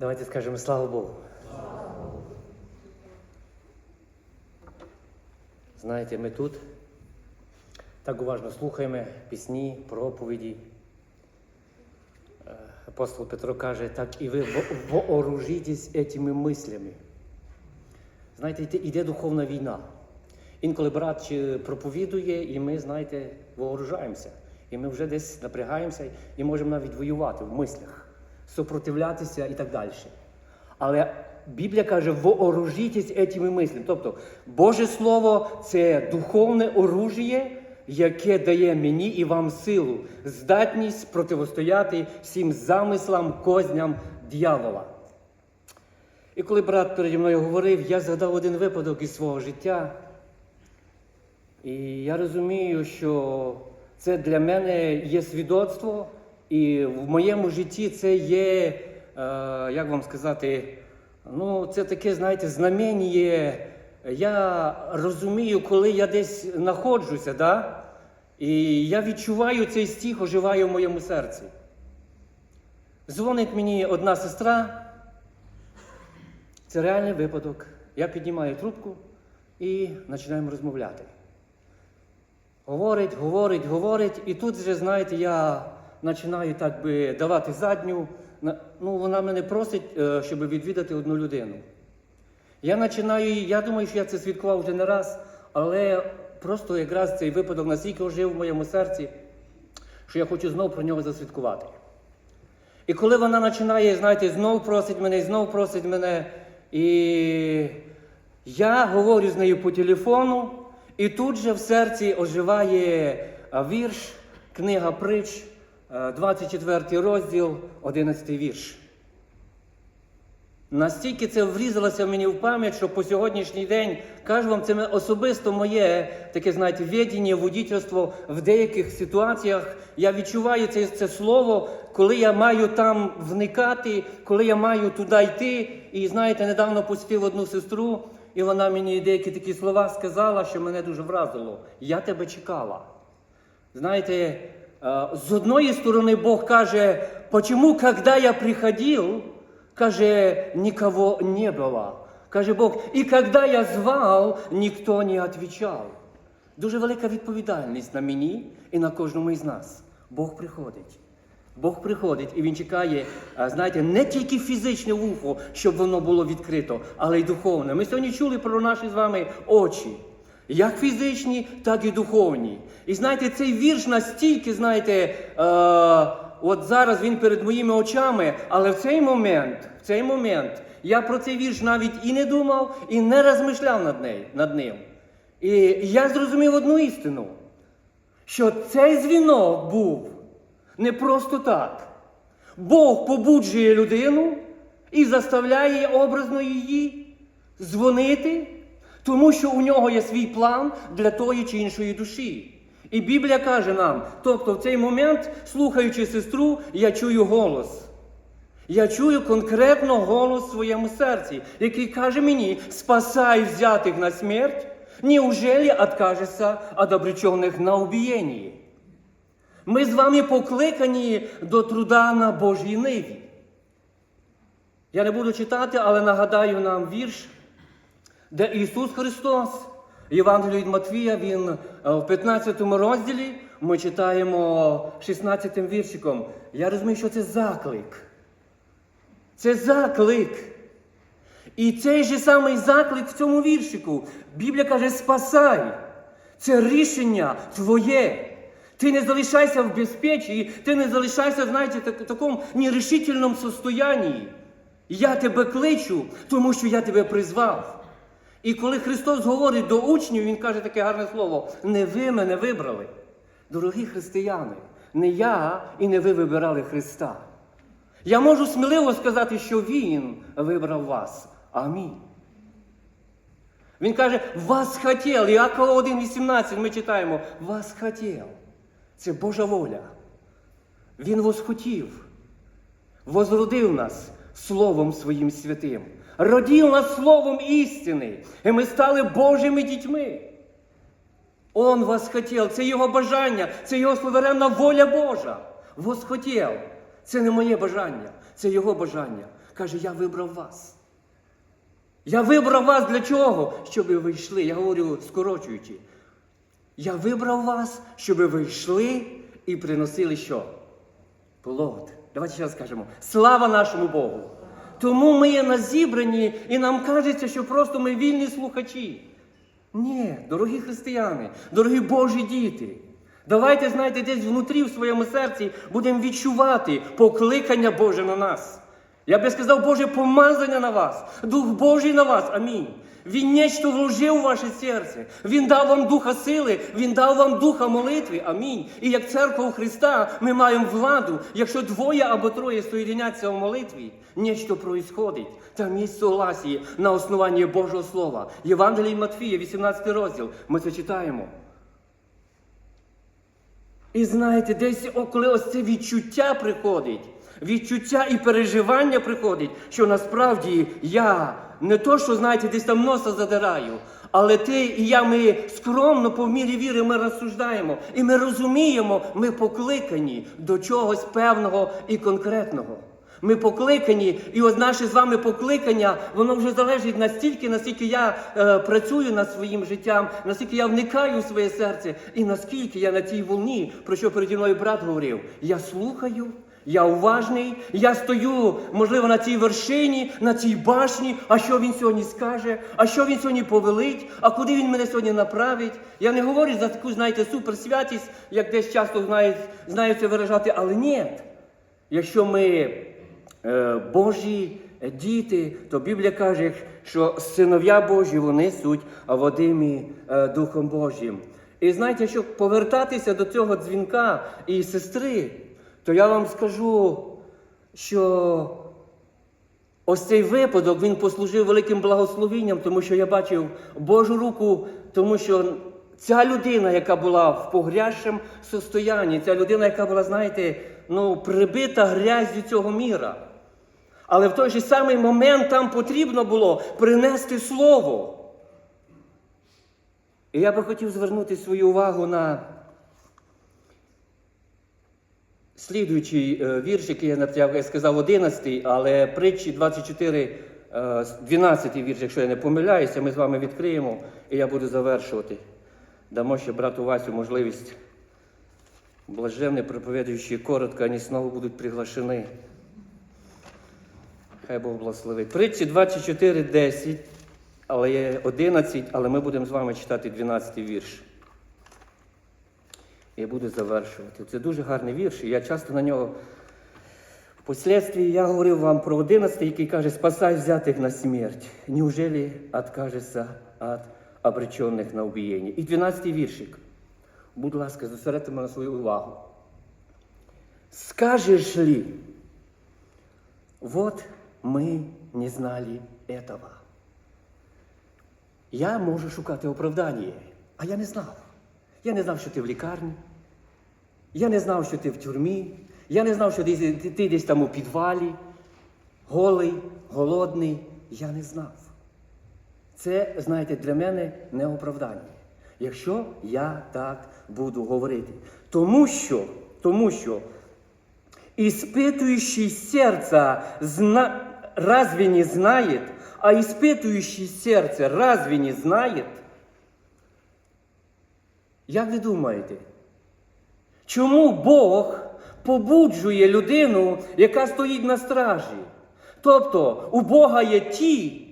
Давайте скажемо слава Богу. Знаєте, ми тут так уважно слухаємо пісні, проповіді. Е, Апостол Петро каже, так і ви во- вооружитесь этими мислями. Знаєте, йде духовна війна. Інколи брат проповідує, і ми, знаєте, вооружаємося. І ми вже десь напрягаємося і можемо навіть воювати в мислях, супротивлятися і так далі. Але Біблія каже, вооружитесь этими мислями. Тобто, Боже Слово це духовне оружіє, яке дає мені і вам силу, здатність противостояти всім замислам, козням дьявола. І коли брат переді мною говорив, я згадав один випадок із свого життя. І я розумію, що це для мене є свідоцтво, і в моєму житті це є, е, як вам сказати, ну, це таке, знаєте, знамення. Я розумію, коли я десь знаходжуся, да? і я відчуваю цей стих, оживає в моєму серці. Дзвонить мені одна сестра, це реальний випадок. Я піднімаю трубку і починаємо розмовляти. Говорить, говорить, говорить, і тут вже, знаєте, я починаю так би давати задню. Ну, вона мене просить, е, щоб відвідати одну людину. Я починаю, я думаю, що я це свідкував вже не раз, але просто якраз цей випадок настільки ожив в моєму серці, що я хочу знову про нього засвідкувати. І коли вона починає, знаєте, знов просить мене, знов просить мене, і я говорю з нею по телефону, і тут же в серці оживає вірш, книга притч, 24 розділ, 11 вірш. Настільки це врізалося мені в пам'ять, що по сьогоднішній день кажу вам, це особисто моє таке, знаєте, відіння, водітельство в деяких ситуаціях. Я відчуваю це, це слово, коли я маю там вникати, коли я маю туди йти. І знаєте, недавно посітив одну сестру, і вона мені деякі такі слова сказала, що мене дуже вразило. Я тебе чекала. Знаєте, е, з одної сторони Бог каже, почему, когда я приходил, каже, никого не было. Каже Бог, і когда я звав, ніхто не отвечал. Дуже велика відповідальність на мені і на кожному із нас. Бог приходить. Бог приходить і Він чекає, а, знаєте, не тільки фізичне вухо, щоб воно було відкрито, але й духовне. Ми сьогодні чули про наші з вами очі. Як фізичні, так і духовні. І знаєте, цей вірш настільки, знаєте, е, от зараз він перед моїми очами, але в цей момент, в цей момент, я про цей вірш навіть і не думав, і не розмишляв над, нею, над ним. І я зрозумів одну істину, що цей дзвінок був не просто так. Бог побуджує людину і заставляє образно її дзвонити, тому що у нього є свій план для тої чи іншої душі. І Біблія каже нам, тобто в цей момент, слухаючи сестру, я чую голос. Я чую конкретно голос в своєму серці, який каже мені: спасай взятих на смерть, неужели откажешься от обречених на убієння? Ми з вами покликані до труда на Божій ниві. Я не буду читати, але нагадаю нам вірш, де Ісус Христос, Євангелію від Матвія, Він е, в 15 розділі ми читаємо 16 віршиком. Я розумію, що це заклик. Це заклик. І цей же самий заклик в цьому віршику. Біблія каже: спасай. Це рішення твоє. Ти не залишайся в безпечі, ти не залишайся, знаєте, в такому нерішительному состоянні. Я тебе кличу, тому що я тебе призвав. І коли Христос говорить до учнів, Він каже таке гарне слово: не ви мене вибрали. Дорогі християни, не я і не ви вибирали Христа. Я можу сміливо сказати, що Він вибрав вас. Амінь. Він каже, вас хотів. Іакова 1,18 ми читаємо, вас хотів. Це Божа воля. Він восхотів, возродив нас Словом Своїм святим, родив нас Словом істини, і ми стали Божими дітьми. Он восхотів, це Його бажання, це Його суверенна воля Божа. Восхотів. Це не моє бажання, це Його бажання. Каже, я вибрав вас. Я вибрав вас для чого? Щоб ви йшли. Я говорю, скорочуючи. Я вибрав вас, щоб ви йшли і приносили що? Плод. Давайте ще скажемо. Слава нашому Богу! Тому ми є на зібранні, і нам кажеться, що просто ми вільні слухачі. Ні, дорогі християни, дорогі Божі діти. Давайте, знаєте, десь внутрі в своєму серці будемо відчувати покликання Боже на нас. Я би сказав, Боже помазання на вас, Дух Божий на вас. Амінь. Він нечто вложив у ваше серце. Він дав вам духа сили, Він дав вам духа молитви. Амінь. І як церква у Христа ми маємо владу. Якщо двоє або троє соєдиняться в молитві, нечто происходить. Там є согласіє на основанні Божого Слова. Євангелій Матфія, 18 розділ. Ми це читаємо. І знаєте, десь коли ось це відчуття приходить, відчуття і переживання приходить, що насправді я не то, що знаєте, десь там носа задираю, але ти і я ми скромно по мірі віри ми розсуждаємо. І ми розуміємо, ми покликані до чогось певного і конкретного. Ми покликані, і от наше з вами покликання, воно вже залежить настільки, наскільки я е, працюю над своїм життям, наскільки я вникаю в своє серце, і наскільки я на тій волні, про що переді мною брат говорив, я слухаю, я уважний, я стою, можливо, на цій вершині, на цій башні. А що він сьогодні скаже, а що він сьогодні повелить, а куди він мене сьогодні направить. Я не говорю за таку, знаєте, суперсвятість, як десь часто знають, це виражати, але ні. Якщо ми е, Божі діти, то Біблія каже, що синов'я Божі вони суть водимі е, Духом Божим. І знаєте, якщо повертатися до цього дзвінка і сестри, то я вам скажу, що ось цей випадок він послужив великим благословенням, тому що я бачив Божу руку, тому що ця людина, яка була в погрязшому состоянні, ця людина, яка була, знаєте, ну, прибита грязю цього міра. Але в той же самий момент там потрібно було принести слово. І я би хотів звернути свою увагу на слідуючий е, вірш, який я написав, я сказав 11, але притчі 24, е, 12 вірш, якщо я не помиляюся, ми з вами відкриємо, і я буду завершувати. Дамо ще брату Васю можливість. Блаженні, проповідуючи коротко, вони знову будуть приглашені. Хай Бог благословить. Притчі 24, 10, але є 11, але ми будемо з вами читати 12 вірш. І буду завершувати. Це дуже гарний вірш, і я часто на нього. Впоследствии я говорив вам про 11, який каже, спасай взятих на смерть. Неужели откажешься от обречених на убиєння? І 12 віршик. Будь ласка, зосередьте на свою увагу. Скажешь ли, вот ми не знали этого. Я можу шукати оправдання, а я не знав. Я не знав, що ти в лікарні. Я не знав, що ти в тюрмі. Я не знав, що ти, ти, ти десь там у підвалі, голий, голодний. Я не знав. Це, знаєте, для мене не оправдання. Якщо я так буду говорити. Тому що, тому що испытывающий сердце зна... разве не знает, а испытывающий сердце разве не знает? Як ви думаєте, чому Бог побуджує людину, яка стоїть на стражі? Тобто у Бога є ті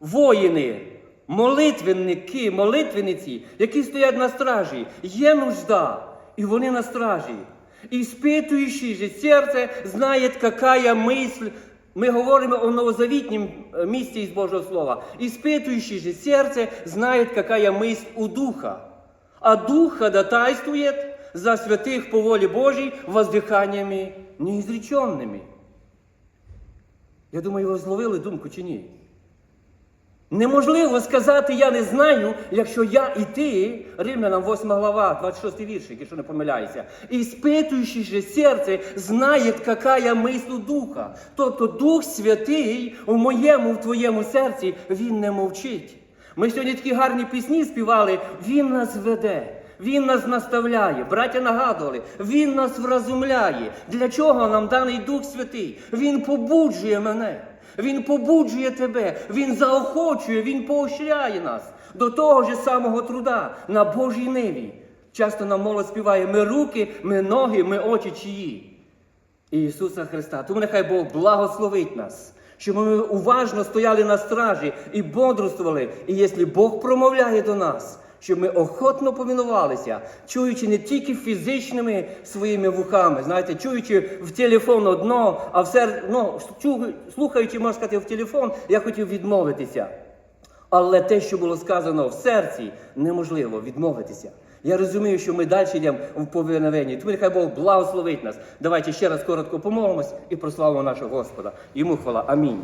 воїни, молитвенники, молитвенниці, які стоять на стражі, є нужда, і вони на стражі. Испытующий же серце знає, какая мысль. Ми говоримо о новозавітнім е, місці із Божого Слова. Испытующий же серце знає, какая мысль у Духа. А Дух ходатайствует за святих по волі Божій воздиханнями неізреченними. Я думаю, ви зловили думку чи ні? Неможливо сказати я не знаю, якщо я і ти, Римлянам 8 глава, 26 віршик, якщо не помиляюся, і спитуючи же серце, знає, какая мисль духа. Тобто Дух Святий у моєму, в твоєму серці, він не мовчить. Ми сьогодні такі гарні пісні співали, Він нас веде. Він нас наставляє, браття нагадували, Він нас вразумляє. Для чого нам даний Дух Святий? Він побуджує мене. Він побуджує тебе, Він заохочує, Він поощряє нас до того ж самого труда на Божій ниві. Часто нам молодь співає ми руки, ми ноги, ми очі чиї. Ісуса Христа. Тому нехай Бог благословить нас, щоб ми уважно стояли на стражі і бодрствували. І якщо Бог промовляє до нас, щоб ми охотно повинувалися, чуючи не тільки фізичними своїми вухами, знаєте, чуючи в телефон одно, а все ну, слухаючи, можна сказати, в телефон, я хотів відмовитися. Але те, що було сказано в серці, неможливо відмовитися. Я розумію, що ми далі йдемо в повиновенні. Тому нехай Бог благословить нас. Давайте ще раз коротко помолимось і прославимо нашого Господа. Йому хвала. Амінь.